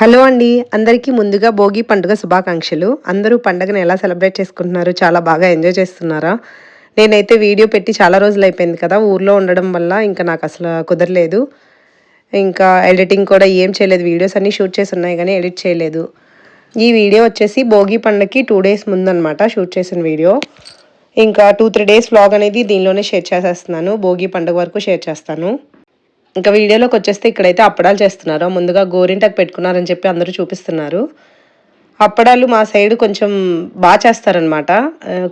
Hello అండి. అందరికీ ముందుగా భోగి పండుగ శుభాకాంక్షలు. అందరూ పండుగను ఎలా సెలబ్రేట్ చేసుకుంటున్నారు? చాలా బాగా ఎంజాయ్ చేస్తున్నారా? నేనైతే వీడియో పెట్టి చాలా రోజులు అయిపోయింది కదా ఊర్లో ఉండడం వల్ల ఇంకా నాకు అసలు కుదరలేదు. ఇంకా ఎడిటింగ్ కూడా ఏం చేయలేదు. వీడియోస్ అన్నీ షూట్ చేసి ఉన్నాయి కానీ ఎడిట్ చేయలేదు. ఈ వీడియో వచ్చేసి భోగి పండుగకి టూ డేస్ ముందనమాట షూట్ చేసిన వీడియో. ఇంకా టూ త్రీ డేస్ వ్లాగ్ అనేది దీనిలోనే షేర్ చేసేస్తున్నాను. భోగి పండుగ వరకు షేర్ చేస్తాను. ఇంకా వీడియోలోకి వచ్చేస్తే ఇక్కడైతే అప్పడాలు చేస్తున్నారు. ముందుగా గోరింటకు పెట్టుకున్నారని చెప్పి అందరూ చూపిస్తున్నారు. అప్పడాలు మా సైడ్ కొంచెం బాగా చేస్తారనమాట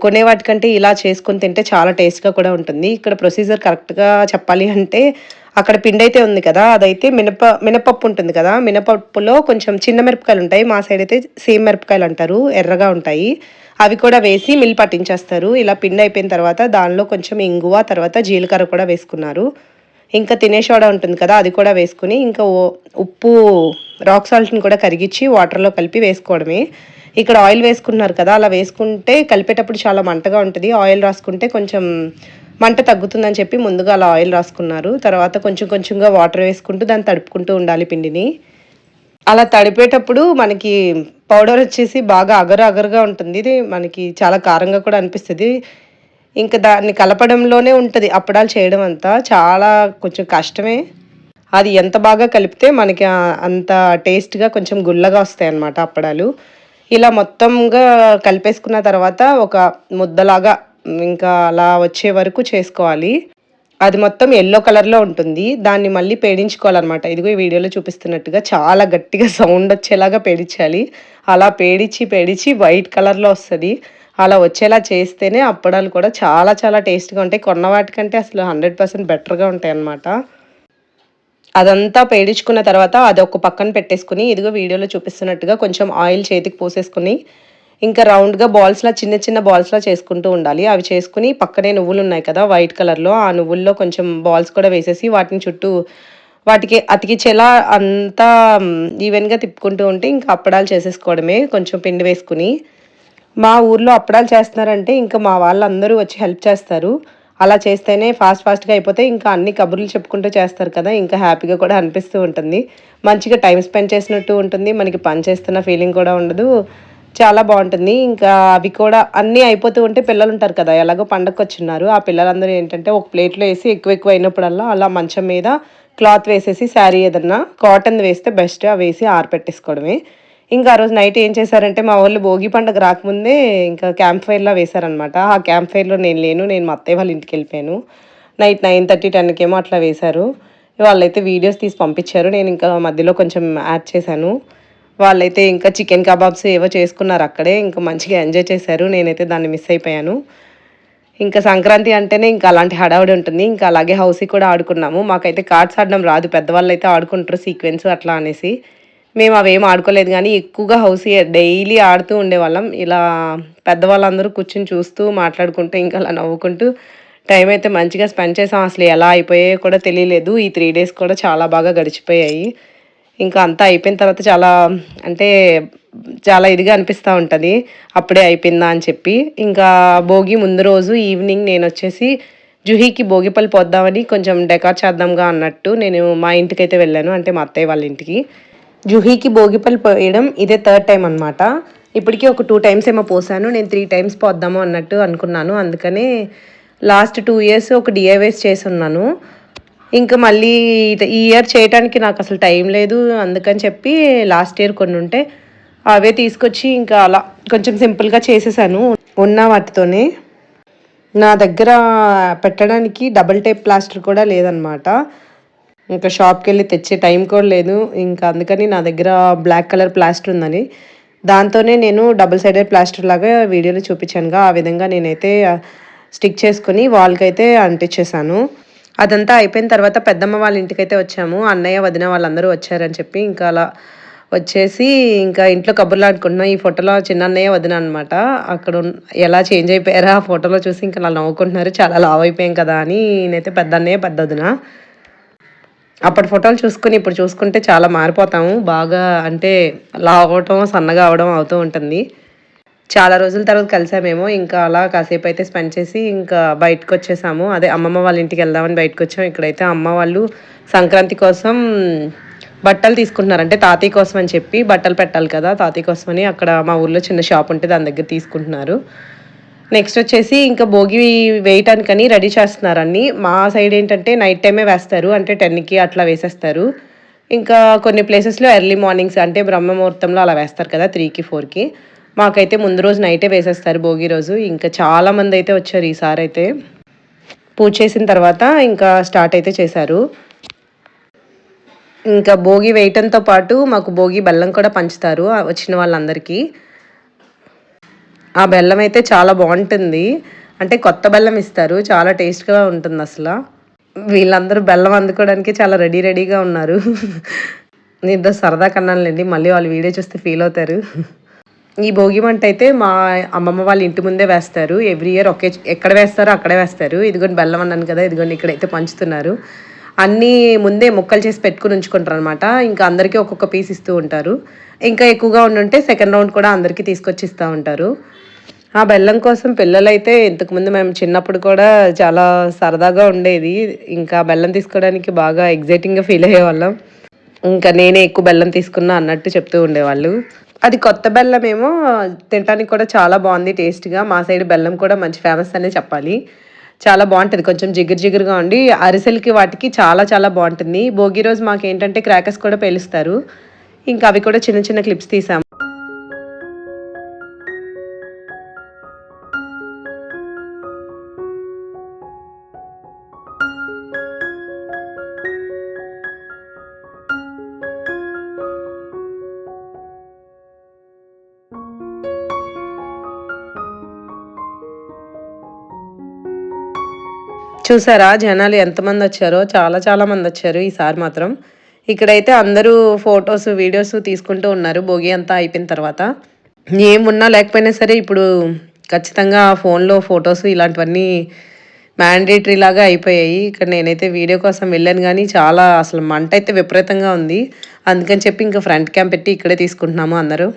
కొనే వాటికంటే ఇలా చేసుకొని తింటే చాలా టేస్ట్గా కూడా ఉంటుంది. ఇక్కడ ప్రొసీజర్ కరెక్ట్గా చెప్పాలి అంటే అక్కడ పిండి అయితే ఉంది కదా అదైతే మినప మినపప్పు ఉంటుంది కదా మినపప్పులో కొంచెం చిన్న మిరపకాయలు ఉంటాయి. మా సైడ్ అయితే సేమ్ మిరపకాయలు అంటారు ఎర్రగా ఉంటాయి. అవి కూడా వేసి మిల్ పట్టించేస్తారు. ఇలా పిండి అయిపోయిన తర్వాత దానిలో కొంచెం ఇంగువ తర్వాత జీలకర్ర కూడా వేసుకున్నారు. ఇంకా తినే సోడా ఉంటుంది కదా అది కూడా వేసుకుని ఇంకా ఉప్పు రాక్ సాల్ట్ని కూడా కరిగించి వాటర్లో కలిపి వేసుకోవడమే. ఇక్కడ ఆయిల్ వేసుకున్నారు కదా అలా వేసుకుంటే కలిపేటప్పుడు చాలా మంటగా ఉంటుంది. ఆయిల్ రాసుకుంటే కొంచెం మంట తగ్గుతుందని చెప్పి ముందుగా అలా ఆయిల్ రాసుకున్నారు. తర్వాత కొంచెం కొంచెంగా వాటర్ వేసుకుంటూ దాన్ని తడుపుకుంటూ ఉండాలి పిండిని. అలా తడిపేటప్పుడు మనకి పౌడర్ వచ్చేసి బాగా అగరు అగరుగా ఉంటుంది. ఇది మనకి చాలా కారంగా కూడా అనిపిస్తుంది. ఇంకా దాన్ని కలపడంలోనే ఉంటుంది. అప్పడాలు చేయడం అంతా చాలా కొంచెం కష్టమే. అది ఎంత బాగా కలిపితే మనకి అంత టేస్ట్గా కొంచెం గుల్లగా వస్తాయి అన్నమాట అప్పడాలు. ఇలా మొత్తంగా కలిపేసుకున్న తర్వాత ఒక ముద్దలాగా ఇంకా అలా వచ్చే వరకు చేసుకోవాలి. అది మొత్తం ఎల్లో కలర్లో ఉంటుంది. దాన్ని మళ్ళీ పేడించుకోవాలన్నమాట. ఇదిగో ఈ వీడియోలో చూపిస్తున్నట్టుగా చాలా గట్టిగా సౌండ్ వచ్చేలాగా పేడించాలి. అలా పేడిచి పేడిచి వైట్ కలర్లో వస్తుంది. అలా వచ్చేలా చేస్తేనే అప్పడాలు కూడా చాలా చాలా టేస్ట్గా ఉంటాయి. కొన్న వాటికంటే అసలు హండ్రెడ్ పర్సెంట్ బెటర్గా ఉంటాయి అన్నమాట. అదంతా పేడించుకున్న తర్వాత అది ఒక పక్కన పెట్టేసుకుని ఇదిగో వీడియోలో చూపిస్తున్నట్టుగా కొంచెం ఆయిల్ చేతికి పోసేసుకుని ఇంకా రౌండ్గా బాల్స్లా చిన్న చిన్న బాల్స్లా చేసుకుంటూ ఉండాలి. అవి చేసుకుని పక్కనే నువ్వులు ఉన్నాయి కదా వైట్ కలర్లో ఆ నువ్వుల్లో కొంచెం బాల్స్ కూడా వేసేసి వాటిని చుట్టూ వాటికి అతికిచ్చేలా అంతా ఈవెన్గా తిప్పుకుంటూ ఉంటే ఇంకా అప్పడాలు చేసేసుకోవడమే. కొంచెం పిండి వేసుకుని మా ఊర్లో అప్పడాలు చేస్తున్నారంటే ఇంకా మా వాళ్ళందరూ వచ్చి హెల్ప్ చేస్తారు. అలా చేస్తేనే ఫాస్ట్ ఫాస్ట్గా అయిపోతే ఇంకా అన్ని కబుర్లు చెప్పుకుంటూ చేస్తారు కదా ఇంకా హ్యాపీగా కూడా అనిపిస్తూ ఉంటుంది. మంచిగా టైం స్పెండ్ చేసినట్టు ఉంటుంది మనకి పని చేస్తున్న ఫీలింగ్ కూడా ఉండదు. చాలా బాగుంటుంది. ఇంకా అవి కూడా అన్నీ అయిపోతూ ఉంటే పిల్లలు ఉంటారు కదా ఎలాగో పండగకి వచ్చిన్నారు. ఆ పిల్లలందరూ ఏంటంటే ఒక ప్లేట్లో వేసి ఎక్కువ ఎక్కువ అయినప్పుడల్లా అలా మంచం మీద క్లాత్ వేసేసి శారీ ఏదన్నా కాటన్ వేస్తే బెస్ట్ అవి వేసి ఆరపెట్టేసుకోవడమే. ఇంకా ఆ రోజు నైట్ ఏం చేశారంటే మా వాళ్ళు భోగి పండుగ రాకముందే ఇంకా క్యాంప్ ఫైర్లా వేశారనమాట ఆ క్యాంప్ ఫైర్లో నేను లేను నేను మా అత్తయ్య వాళ్ళ ఇంటికి వెళ్ళిపోయాను. నైట్ నైన్ థర్టీ టెన్కి ఏమో అట్లా వేశారు. వాళ్ళైతే వీడియోస్ తీసి పంపించారు. నేను ఇంకా మధ్యలో కొంచెం యాడ్ చేశాను. వాళ్ళైతే ఇంకా చికెన్ కబాబ్స్ ఏవో చేసుకున్నారు అక్కడే. ఇంకా మంచిగా ఎంజాయ్ చేశారు. నేనైతే దాన్ని మిస్ అయిపోయాను. ఇంకా సంక్రాంతి అంటేనే ఇంకా అలాంటి హడావుడి ఉంటుంది. ఇంకా అలాగే హౌసీ కూడా ఆడుకున్నాము. మాకైతే కార్డ్స్ ఆడడం రాదు. పెద్దవాళ్ళు అయితే ఆడుకుంటారు సీక్వెన్స్ అట్లా అనేసి. మేము అవేం ఆడుకోలేదు కానీ ఎక్కువగా హౌస్ డైలీ ఆడుతూ ఉండేవాళ్ళం. ఇలా పెద్దవాళ్ళందరూ కూర్చొని చూస్తూ మాట్లాడుకుంటూ ఇంకా అలా నవ్వుకుంటూ టైం అయితే మంచిగా స్పెండ్ చేసాం. అసలు ఎలా అయిపోయాయో కూడా తెలియలేదు. ఈ త్రీ డేస్ కూడా చాలా బాగా గడిచిపోయాయి. ఇంకా అంతా అయిపోయిన తర్వాత చాలా అంటే చాలా ఇదిగా అనిపిస్తూ ఉంటుంది. అప్పుడే అయిపోయిందా అని చెప్పి. ఇంకా భోగి ముందు రోజు ఈవినింగ్ నేను వచ్చేసి జుహీకి భోగిపల్లి పోద్దామని కొంచెం డెకార్ చేద్దాంగా అన్నట్టు నేను మా ఇంటికి అయితే వెళ్ళాను. అంటే మా అత్తయ్య వాళ్ళ ఇంటికి. జుహీకి భోగిపల్లి పోయడం ఇదే థర్డ్ టైం అనమాట ఇప్పటికీ ఒక టూ టైమ్స్ ఏమో పోసాను. నేను త్రీ టైమ్స్ పోద్దాము అన్నట్టు అనుకున్నాను. అందుకనే లాస్ట్ టూ ఇయర్స్ ఒక డిఐవేస్ చేసి ఉన్నాను ఇంకా మళ్ళీ ఈ ఇయర్ చేయడానికి నాకు అసలు టైం లేదు. అందుకని చెప్పి లాస్ట్ ఇయర్ కొన్ని ఉంటే అవే తీసుకొచ్చి ఇంకా అలా కొంచెం సింపుల్గా చేసేసాను. ఉన్న వాటితోనే నా దగ్గర పెట్టడానికి డబల్ టైప్ ప్లాస్టర్ కూడా లేదనమాట ఇంకా షాప్కి వెళ్ళి తెచ్చే టైం కూడా లేదు. ఇంకా అందుకని నా దగ్గర బ్లాక్ కలర్ ప్లాస్టర్ ఉందని. దాంతోనే నేను డబుల్ సైడెడ్ ప్లాస్టర్ లాగా వీడియోలో చూపించానుగా. ఆ విధంగా నేనైతే స్టిక్ చేసుకుని వాల్కి అయితే అంటించేసాను అదంతా అయిపోయిన తర్వాత పెద్దమ్మ వాళ్ళ ఇంటికైతే వచ్చాము. అన్నయ్య వదిన వాళ్ళందరూ వచ్చారని చెప్పి ఇంకా అలా వచ్చేసి ఇంకా ఇంట్లో కబుర్లు ఆడుకుంటున్నాం. ఈ ఫోటోలో చిన్న అన్నయ్య వదిన అనమాట అక్కడ ఎలా చేంజ్ అయిపోయారా ఆ ఫోటోలో చూసి ఇంకా అలా నవ్వుకుంటున్నారు. చాలా లావ్ అయిపోయాం కదా అని నేనైతే పెద్ద అన్నయ్య పెద్ద వదిన. అప్పటి ఫోటోలు చూసుకుని ఇప్పుడు చూసుకుంటే చాలా మారిపోతాము. బాగా అంటే లావ్ అవ్వటం సన్నగా అవడం అవుతూ ఉంటుంది. చాలా రోజుల తర్వాత కలిసామేమో. ఇంకా అలా కాసేపు అయితే స్పెండ్ చేసి ఇంకా బయటకు వచ్చేసాము. అదే అమ్మమ్మ వాళ్ళ ఇంటికి వెళ్దామని బయటకు వచ్చాం. ఇక్కడైతే అమ్మ వాళ్ళు సంక్రాంతి కోసం బట్టలు తీసుకుంటున్నారు. అంటే తాతయ్య కోసం అని చెప్పి బట్టలు పెట్టాలి కదా తాతయ్య కోసం అని అక్కడ మా ఊర్లో చిన్న షాప్ ఉంటే దాని దగ్గర తీసుకుంటున్నారు. నెక్స్ట్ వచ్చేసి ఇంకా భోగి వేయటానికని రెడీ చేస్తున్నారు అన్ని. మా సైడ్ ఏంటంటే నైట్ టైమే వేస్తారు. అంటే టెన్కి అట్లా వేసేస్తారు. ఇంకా కొన్ని ప్లేసెస్లో ఎర్లీ మార్నింగ్స్ అంటే బ్రహ్మముహూర్తంలో అలా వేస్తారు కదా త్రీకి ఫోర్కి మాకైతే ముందు రోజు నైటే వేసేస్తారు భోగి రోజు. ఇంకా చాలామంది అయితే వచ్చారు ఈసారి అయితే. పూజ చేసిన తర్వాత ఇంకా స్టార్ట్ అయితే చేశారు. ఇంకా భోగి వేయటంతో పాటు మాకు భోగి బెల్లం కూడా పంచుతారు వచ్చిన వాళ్ళందరికీ. ఆ బెల్లం అయితే చాలా బాగుంటుంది. అంటే కొత్త బెల్లం ఇస్తారు. చాలా టేస్ట్గా ఉంటుంది అసలు. వీళ్ళందరూ బెల్లం అందుకోవడానికి చాలా రెడీ రెడీగా ఉన్నారు. నేను సరదా కన్నానులేండి. మళ్ళీ వాళ్ళు వీడియో చూస్తే ఫీల్ అవుతారు. ఈ భోగి మంట అయితే మా అమ్మమ్మ వాళ్ళ ఇంటి ముందే వేస్తారు. ఎవ్రీ ఇయర్ ఒకే ఎక్కడ వేస్తారో అక్కడే వేస్తారు. ఇదిగోండి బెల్లం అన్నాను కదా ఇదిగోండి ఇక్కడైతే పంచుతున్నారు. అన్నీ ముందే ముక్కలు చేసి పెట్టుకుని ఉంచుకుంటారు అనమాట ఇంకా అందరికీ ఒక్కొక్క పీస్ ఇస్తూ ఉంటారు. ఇంకా ఎక్కువగా ఉండుంటే సెకండ్ రౌండ్ కూడా అందరికీ తీసుకొచ్చి ఇస్తూ ఉంటారు. ఆ బెల్లం కోసం పిల్లలైతే ఇంతకుముందు మేము చిన్నప్పుడు కూడా చాలా సరదాగా ఉండేది. ఇంకా బెల్లం తీసుకోవడానికి బాగా ఎగ్జైటింగ్గా ఫీల్ అయ్యేవాళ్ళం. ఇంకా నేనే ఎక్కువ బెల్లం తీసుకున్నా అన్నట్టు చెప్తూ ఉండేవాళ్ళు. అది కొత్త బెల్లం ఏమో తినడానికి కూడా చాలా బాగుంది టేస్ట్గా మా సైడ్ బెల్లం కూడా మంచి ఫేమస్ అనే చెప్పాలి. చాలా బాగుంటుంది కొంచెం జిగురు జిగురుగా ఉండి అరిసెలకి వాటికి చాలా చాలా బాగుంటుంది. భోగి రోజు మాకు ఏంటంటే క్రాకర్స్ కూడా పేలుస్తారు. ఇంకా అవి కూడా చిన్న చిన్న క్లిప్స్ తీసాము. చూసారా? జనాలు ఎంతమంది వచ్చారో? చాలా చాలా మంది వచ్చారు ఈసారి మాత్రం. ఇక్కడైతే అందరూ ఫొటోస్ వీడియోస్ తీసుకుంటూ ఉన్నారు. భోగి అంతా అయిపోయిన తర్వాత. ఏమున్నా లేకపోయినా సరే ఇప్పుడు ఖచ్చితంగా ఫోన్లో ఫొటోస్ ఇలాంటివన్నీ మ్యాండేటరీ లాగా అయిపోయాయి. ఇక్కడ నేనైతే వీడియో కోసం వెళ్ళాను కానీ చాలా అసలు మంట అయితే విపరీతంగా ఉంది. అందుకని చెప్పి ఇంకా ఫ్రంట్ క్యాంప్ పెట్టి ఇక్కడే తీసుకుంటున్నాము అందరూ.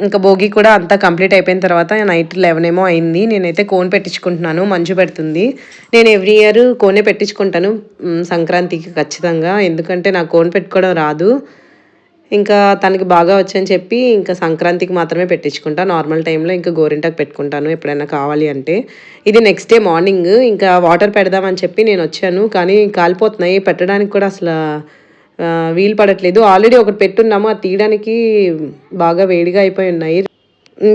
ఇంకా భోగి కూడా అంతా కంప్లీట్ అయిపోయిన తర్వాత నైట్ లెవెన్ ఏమో అయింది. నేనైతే కోన్ పెట్టించుకుంటున్నాను మంచు పెడుతుంది. నేను ఎవ్రీ ఇయర్ కోనే పెట్టించుకుంటాను సంక్రాంతికి ఖచ్చితంగా. ఎందుకంటే నాకు కోన్ పెట్టుకోవడం రాదు. ఇంకా తనకి బాగా వచ్చని చెప్పి ఇంకా సంక్రాంతికి మాత్రమే పెట్టించుకుంటా. నార్మల్ టైంలో ఇంకా గోరింటాకు పెట్టుకుంటాను ఎప్పుడైనా కావాలి అంటే. ఇది నెక్స్ట్ డే మార్నింగ్. ఇంకా వాటర్ పెడదామని చెప్పి నేను వచ్చాను కానీ కాలిపోతున్నాయి. పెట్టడానికి కూడా అసలు వీలు పడట్లేదు. ఆల్రెడీ ఒకటి పెట్టున్నాము. అది తీయడానికి బాగా వేడిగా అయిపోయి ఉన్నాయి.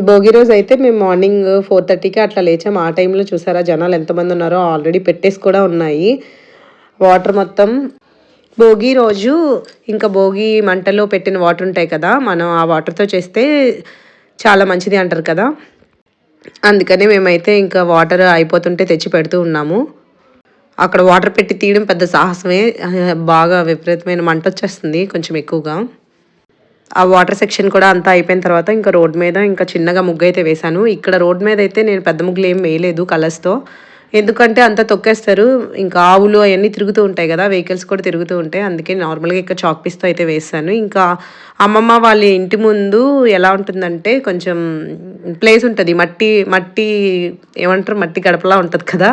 భోగి రోజు అయితే మేము మార్నింగ్ ఫోర్ థర్టీకి అట్లా లేచాము ఆ టైంలో చూసారా జనాలు ఎంతమంది ఉన్నారో ఆల్రెడీ పెట్టేసి కూడా ఉన్నాయి. వాటర్ మొత్తం. భోగి రోజు ఇంకా భోగి మంటలో పెట్టిన వాటర్ ఉంటాయి కదా మనం ఆ వాటర్తో చేస్తే చాలా మంచిది అంటారు కదా. అందుకనే మేమైతే ఇంకా వాటర్ అయిపోతుంటే తెచ్చి పెడుతూ ఉన్నాము. అక్కడ వాటర్ పెట్టి తీయడం పెద్ద సాహసమే. బాగా విపరీతమైన మంట వచ్చేస్తుంది కొంచెం ఎక్కువగా. ఆ వాటర్ సెక్షన్ కూడా అంతా అయిపోయిన తర్వాత ఇంకా రోడ్ మీద ఇంకా చిన్నగా ముగ్గు అయితే వేశాను. ఇక్కడ రోడ్ మీద అయితే నేను పెద్ద ముగ్గులు ఏం వేయలేదు కలర్స్తో ఎందుకంటే అంత తొక్కేస్తారు. ఇంకా ఆవులు అవన్నీ తిరుగుతూ ఉంటాయి కదా వెహికల్స్ కూడా తిరుగుతూ ఉంటాయి. అందుకే నార్మల్గా ఇక్కడ చాక్పీస్తో అయితే వేస్తాను. ఇంకా అమ్మమ్మ వాళ్ళ ఇంటి ముందు ఎలా ఉంటుందంటే కొంచెం ప్లేస్ ఉంటుంది. మట్టి మట్టి ఏమంటారు? మట్టి గడపలా ఉంటుంది కదా.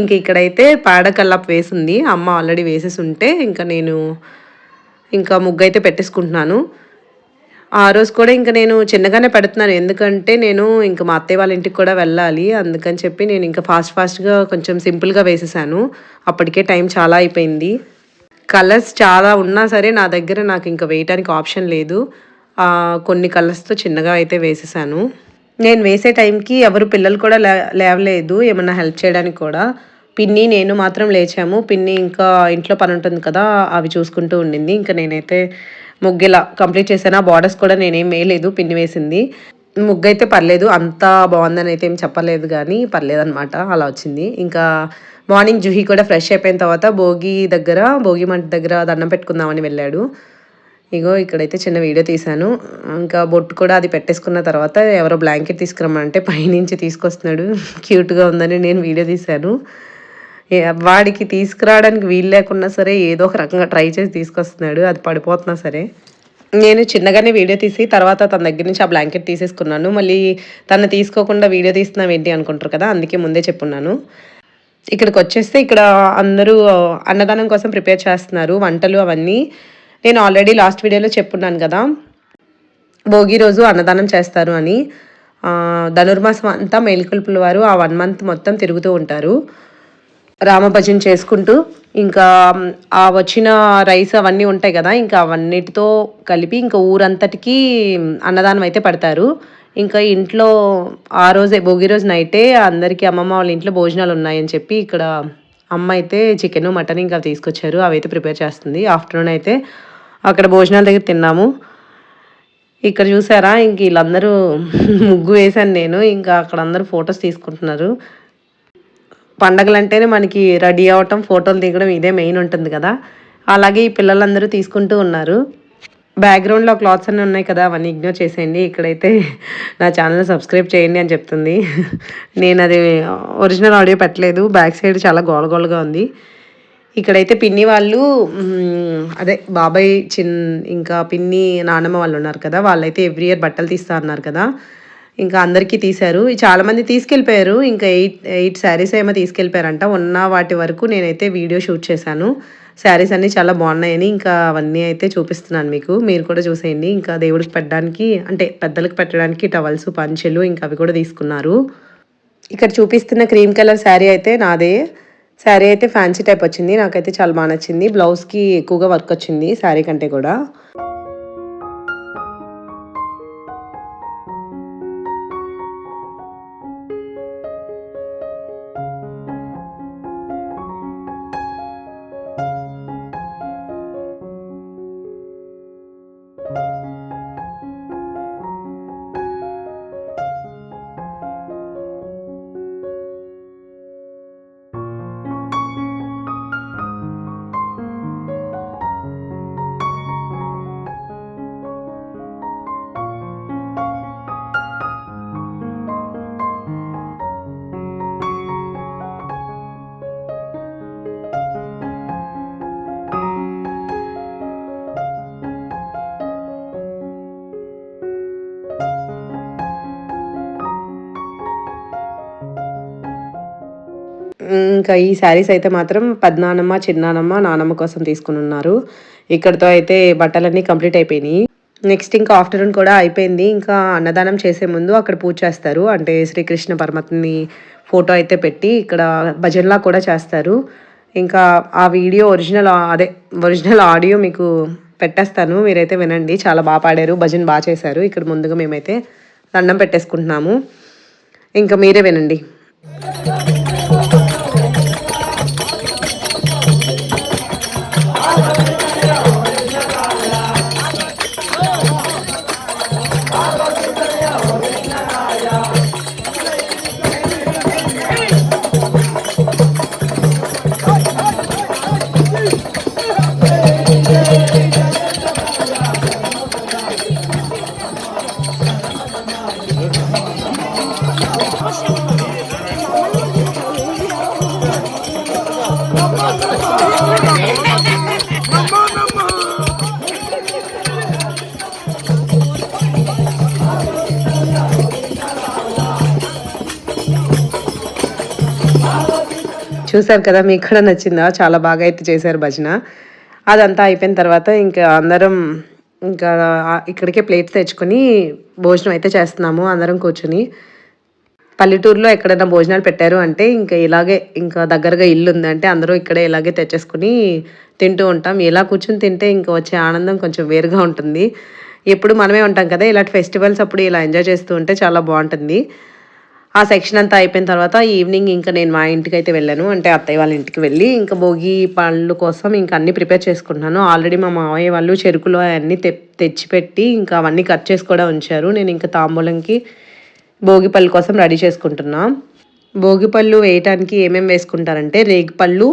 ఇంక ఇక్కడైతే పాడకల్లాపు వేసింది. అమ్మ ఆల్రెడీ వేసేసి ఉంటే ఇంకా నేను ఇంకా ముగ్గు అయితే పెట్టేసుకుంటున్నాను. ఆ రోజు కూడా ఇంకా నేను చిన్నగానే పెడుతున్నాను. ఎందుకంటే నేను ఇంకా మా అత్తయ్య వాళ్ళ ఇంటికి కూడా వెళ్ళాలి. అందుకని చెప్పి నేను ఇంకా ఫాస్ట్ ఫాస్ట్గా కొంచెం సింపుల్గా వేసేసాను. అప్పటికే టైం చాలా అయిపోయింది. కలర్స్ చాలా ఉన్నా సరే నా దగ్గర నాకు ఇంకా వేయటానికి ఆప్షన్ లేదు. కొన్ని కలర్స్తో చిన్నగా అయితే వేసేసాను. నేను వేసే టైంకి ఎవరు పిల్లలు కూడా లేవలేదు. ఏమన్నా హెల్ప్ చేయడానికి కూడా. పిన్ని నేను మాత్రం లేచాము. పిన్ని ఇంకా ఇంట్లో పని ఉంటుంది కదా అవి చూసుకుంటూ ఉండింది. ఇంకా నేనైతే ముగ్గిలా కంప్లీట్ చేశాను. ఆ బార్డర్స్ కూడా నేనేం వేయలేదు పిన్ని వేసింది. ముగ్గు అయితే పర్లేదు అంత బాగుందని అయితే ఏం చెప్పలేదు కానీ పర్లేదు అనమాట అలా వచ్చింది. ఇంకా మార్నింగ్ జుహి కూడా ఫ్రెష్ అయిపోయిన తర్వాత భోగి దగ్గర భోగి మంట దగ్గర దండం పెట్టుకుందామని వెళ్ళాడు. ఇగో ఇక్కడైతే చిన్న వీడియో తీశాను. ఇంకా బొట్టు కూడా అది పెట్టేసుకున్న తర్వాత ఎవరో బ్లాంకెట్ తీసుకురమ్మంటే పైనుంచి తీసుకొస్తున్నాడు. క్యూట్గా ఉందని నేను వీడియో తీశాను. వాడికి తీసుకురావడానికి వీలు లేకున్నా సరే ఏదో ఒక రకంగా ట్రై చేసి తీసుకొస్తున్నాడు అది పడిపోతున్నా సరే. నేను చిన్నగానే వీడియో తీసి తర్వాత తన దగ్గర నుంచి ఆ బ్లాంకెట్ తీసేసుకున్నాను. మళ్ళీ తను తీసుకోకుండా వీడియో తీస్తున్నాం ఏంటి అనుకుంటారు కదా అందుకే ముందే చెప్పున్నాను. ఇక్కడికి వచ్చేస్తే ఇక్కడ అందరూ అన్నదానం కోసం ప్రిపేర్ చేస్తున్నారు వంటలు అవన్నీ. నేను ఆల్రెడీ లాస్ట్ వీడియోలో చెప్పున్నాను కదా భోగి రోజు అన్నదానం చేస్తారు అని. ధనుర్మాసం అంతా మేలుకొల్పుల వారు ఆ వన్ మంత్ మొత్తం తిరుగుతూ ఉంటారు. రామభజన చేసుకుంటూ ఇంకా ఆ వచ్చిన రైస్ అవన్నీ ఉంటాయి కదా ఇంకా అవన్నిటితో కలిపి ఇంకా ఊరంతటికి అన్నదానం అయితే పడతారు. ఇంకా ఇంట్లో ఆ రోజే భోగి రోజు నైటే అందరికీ అమ్మమ్మ వాళ్ళ ఇంట్లో భోజనాలు ఉన్నాయని చెప్పి ఇక్కడ అమ్మ అయితే చికెన్ మటన్ ఇంకా తీసుకొచ్చారు. అవైతే ప్రిపేర్ చేస్తుంది. ఆఫ్టర్నూన్ అయితే అక్కడ భోజనాల దగ్గర తిన్నాము. ఇక్కడ చూసారా ఇంక వీళ్ళందరూ ముగ్గు వేశాను నేను. ఇంకా అక్కడ అందరూ ఫొటోస్ తీసుకుంటున్నారు. పండగలు అంటేనే మనకి రెడీ అవ్వటం ఫోటోలు దిగడం ఇదే మెయిన్ ఉంటుంది కదా. అలాగే ఈ పిల్లలందరూ తీసుకుంటూ ఉన్నారు. బ్యాక్గ్రౌండ్లో క్లాత్స్ అన్నీ ఉన్నాయి కదా అవన్నీ ఇగ్నోర్ చేసేయండి. ఇక్కడైతే నా ఛానల్ సబ్స్క్రైబ్ చేయండి అని చెప్తుంది. నేను అది ఒరిజినల్ ఆడియో పెట్టలేదు. బ్యాక్ సైడ్ చాలా గోలగోలగా ఉంది. ఇక్కడైతే పిన్ని వాళ్ళు అదే బాబాయ్ చిన్ ఇంకా పిన్ని నానమ్మ వాళ్ళు ఉన్నారు కదా. వాళ్ళైతే ఎవ్రీ ఇయర్ బట్టలు తీస్తా అన్నారు కదా. ఇంకా అందరికీ తీశారు. చాలా మంది తీసుకెళ్ళిపోయారు. ఇంకా ఎయిట్ ఎయిట్ శారీస్ ఏమో తీసుకెళ్ళిపోయారంట. ఉన్న వాటి వరకు నేనైతే వీడియో షూట్ చేశాను. శారీస్ అన్నీ చాలా బాగున్నాయని ఇంకా అవన్నీ అయితే చూపిస్తున్నాను మీకు. మీరు కూడా చూసేయండి. ఇంకా దేవుడికి పెట్టడానికి అంటే పెద్దలకు పెట్టడానికి టవల్స్ పంచెలు ఇంకా అవి కూడా తీసుకున్నారు. ఇక్కడ చూపిస్తున్న క్రీమ్ కలర్ శారీ అయితే నాదే. శారీ అయితే ఫ్యాన్సీ టైప్ వచ్చింది. నాకైతే చాలా బాగా నచ్చింది. బ్లౌజ్కి ఎక్కువగా వర్క్ వచ్చింది శారీ కంటే కూడా. ఇంకా ఈ శారీస్ అయితే మాత్రం పద్నానమ్మ చిన్నానమ్మ నానమ్మ కోసం తీసుకుని ఉన్నారు. ఇక్కడతో అయితే బట్టలన్నీ కంప్లీట్ అయిపోయినాయి. నెక్స్ట్ ఇంకా ఆఫ్టర్నూన్ కూడా అయిపోయింది. ఇంకా అన్నదానం చేసే ముందు అక్కడ పూజ చేస్తారు. అంటే శ్రీకృష్ణ పరమాత్మని ఫోటో అయితే పెట్టి ఇక్కడ భజనలా కూడా చేస్తారు. ఇంకా ఆ వీడియో ఒరిజినల్ అదే ఒరిజినల్ ఆడియో మీకు పెట్టేస్తాను. మీరైతే వినండి. చాలా బాగా పాడారు. భజన బాగా చేశారు. ఇక్కడ ముందుగా మేమైతే దండం పెట్టేసుకుంటున్నాము. ఇంకా మీరే వినండి. చూసారు కదా మీకు కూడా నచ్చిందా? చాలా బాగా అయితే చేశారు భజన. అదంతా అయిపోయిన తర్వాత ఇంకా అందరం ఇంకా ఇక్కడికే ప్లేట్స్ తెచ్చుకొని భోజనం అయితే చేస్తున్నాము అందరం కూర్చుని. పల్లెటూరులో ఎక్కడైనా భోజనాలు పెట్టారు అంటే ఇంకా ఇలాగే ఇంకా దగ్గరగా ఇల్లు ఉందంటే అందరూ ఇక్కడే ఇలాగే తెచ్చేసుకుని తింటూ ఉంటాం. ఇలా కూర్చుని తింటే ఇంకా వచ్చే ఆనందం కొంచెం వేరుగా ఉంటుంది. ఎప్పుడు మనమే ఉంటాం కదా ఇలాంటి ఫెస్టివల్స్ అప్పుడు ఇలా ఎంజాయ్ చేస్తూ ఉంటే చాలా బాగుంటుంది. ఆ సెక్షన్ అంతా అయిపోయిన తర్వాత ఈవినింగ్ ఇంకా నేను మా ఇంటికి అయితే వెళ్ళాను. అంటే అత్తయ్య వాళ్ళ ఇంటికి వెళ్ళి ఇంకా భోగి పళ్ళు కోసం ఇంకా అన్ని ప్రిపేర్ చేసుకుంటున్నాను. ఆల్రెడీ మా మావయ్య వాళ్ళు చెరుకులో అవన్నీ తె తెచ్చిపెట్టి ఇంకా అవన్నీ కట్ చేసి కూడా ఉంచారు. నేను ఇంకా తాంబూలంకి భోగి పళ్ళు కోసం రెడీ చేసుకుంటున్నా. భోగిపళ్ళు వేయటానికి ఏమేమి వేసుకుంటారంటే రేగిపళ్ళు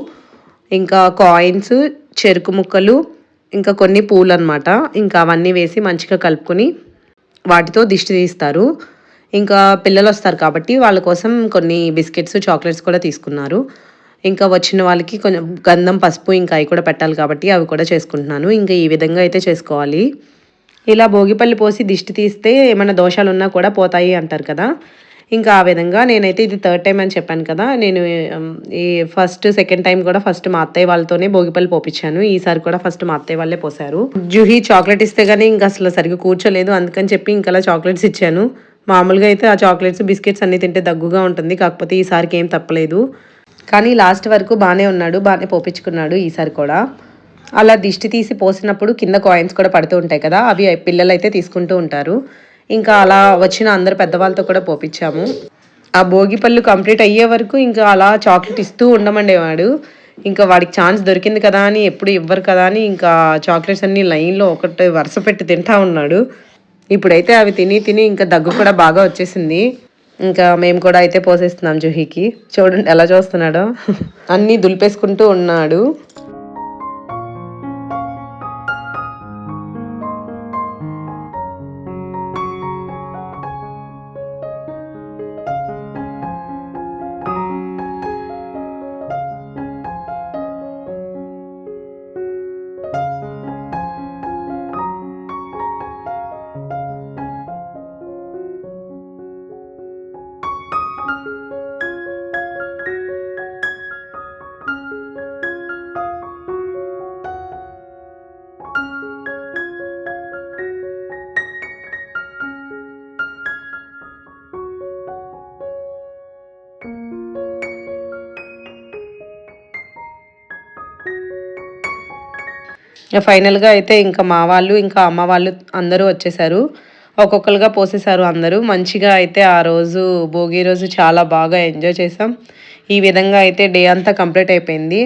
ఇంకా కాయిన్స్ చెరుకు ముక్కలు ఇంకా కొన్ని పూలు అనమాట ఇంకా అవన్నీ వేసి మంచిగా కలుపుకొని వాటితో దిష్టి తీస్తారు. ఇంకా పిల్లలు వస్తారు కాబట్టి వాళ్ళ కోసం కొన్ని బిస్కెట్స్ చాక్లెట్స్ కూడా తీసుకున్నారు. ఇంకా వచ్చిన వాళ్ళకి కొంచెం గంధం పసుపు ఇంకా అవి కూడా పెట్టాలి కాబట్టి అవి కూడా చేసుకుంటున్నాను. ఇంకా ఈ విధంగా అయితే చేసుకోవాలి. ఇలా భోగిపల్లి పోసి దిష్టి తీస్తే ఏమైనా దోషాలు ఉన్నా కూడా పోతాయి అంటారు కదా. ఇంకా ఆ విధంగా నేనైతే ఇది థర్డ్ టైం అని చెప్పాను కదా. నేను ఈ ఫస్ట్ సెకండ్ టైం కూడా ఫస్ట్ మా అత్తయ్య వాళ్ళతోనే భోగిపల్లి పోపించాను ఈసారి కూడా ఫస్ట్ మా అత్తయ్య వాళ్ళే పోసారు. జూహి చాక్లెట్ ఇస్తే కానీ ఇంకా అసలు సరిగ్గా కూర్చోలేదు. అందుకని చెప్పి ఇంకా అలా చాక్లెట్స్ ఇచ్చాను. మామూలుగా అయితే ఆ చాక్లెట్స్ బిస్కెట్స్ అన్నీ తింటే దగ్గుగా ఉంటుంది. కాకపోతే ఈసారికి ఏం తప్పలేదు. కానీ లాస్ట్ వరకు బాగానే ఉన్నాడు. బాగానే పోపించుకున్నాడు ఈసారి కూడా. అలా దిష్టి తీసి పోసినప్పుడు కింద కాయిన్స్ కూడా పడుతూ ఉంటాయి కదా అవి పిల్లలు అయితే తీసుకుంటూ ఉంటారు. ఇంకా అలా వచ్చిన అందరు పెద్దవాళ్ళతో కూడా పోపించాము ఆ భోగి పళ్ళు కంప్లీట్ అయ్యే వరకు ఇంకా అలా చాక్లెట్ ఇస్తూ ఉండమండేవాడు. ఇంకా వాడికి ఛాన్స్ దొరికింది కదా అని ఎప్పుడు ఇవ్వరు కదా అని ఇంకా చాక్లెట్స్ అన్ని లైన్లో ఒకటి వరుస పెట్టి తింటా ఉన్నాడు. ఇప్పుడైతే అవి తిని తిని ఇంకా దగ్గు కూడా బాగా వచ్చేసింది. ఇంకా మేము కూడా అయితే పోసేస్తున్నాం జుహీకి. చూడండి ఎలా చూస్తున్నాడో. అన్నీ దులిపేసుకుంటూ ఉన్నాడు. ఫైనల్గా అయితే ఇంకా మా వాళ్ళు ఇంకా అమ్మ వాళ్ళు అందరూ వచ్చేసారు. ఒక్కొక్కరుగా పోసేసారు అందరూ. మంచిగా అయితే ఆ రోజు భోగి రోజు చాలా బాగా ఎంజాయ్ చేసాం. ఈ విధంగా అయితే డే అంతా కంప్లీట్ అయిపోయింది.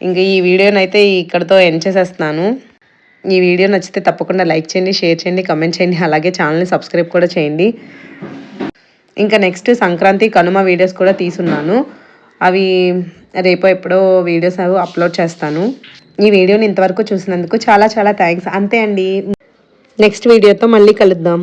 ఇంకా ఈ వీడియోని అయితే ఇక్కడతో ఎండ్ చేసేస్తున్నాను. ఈ వీడియో నచ్చితే తప్పకుండా లైక్ చేయండి షేర్ చేయండి కమెంట్ చేయండి. అలాగే ఛానల్ని సబ్స్క్రైబ్ కూడా చేయండి. ఇంకా నెక్స్ట్ సంక్రాంతి కనుమ వీడియోస్ కూడా తీసున్నాను అవి రేపు ఎప్పుడో వీడియోస్ అప్లోడ్ చేస్తాను. ఈ వీడియోని ఇంతవరకు చూసినందుకు చాలా చాలా థ్యాంక్స్ అంతే అండి. నెక్స్ట్ వీడియోతో మళ్ళీ కలుద్దాం.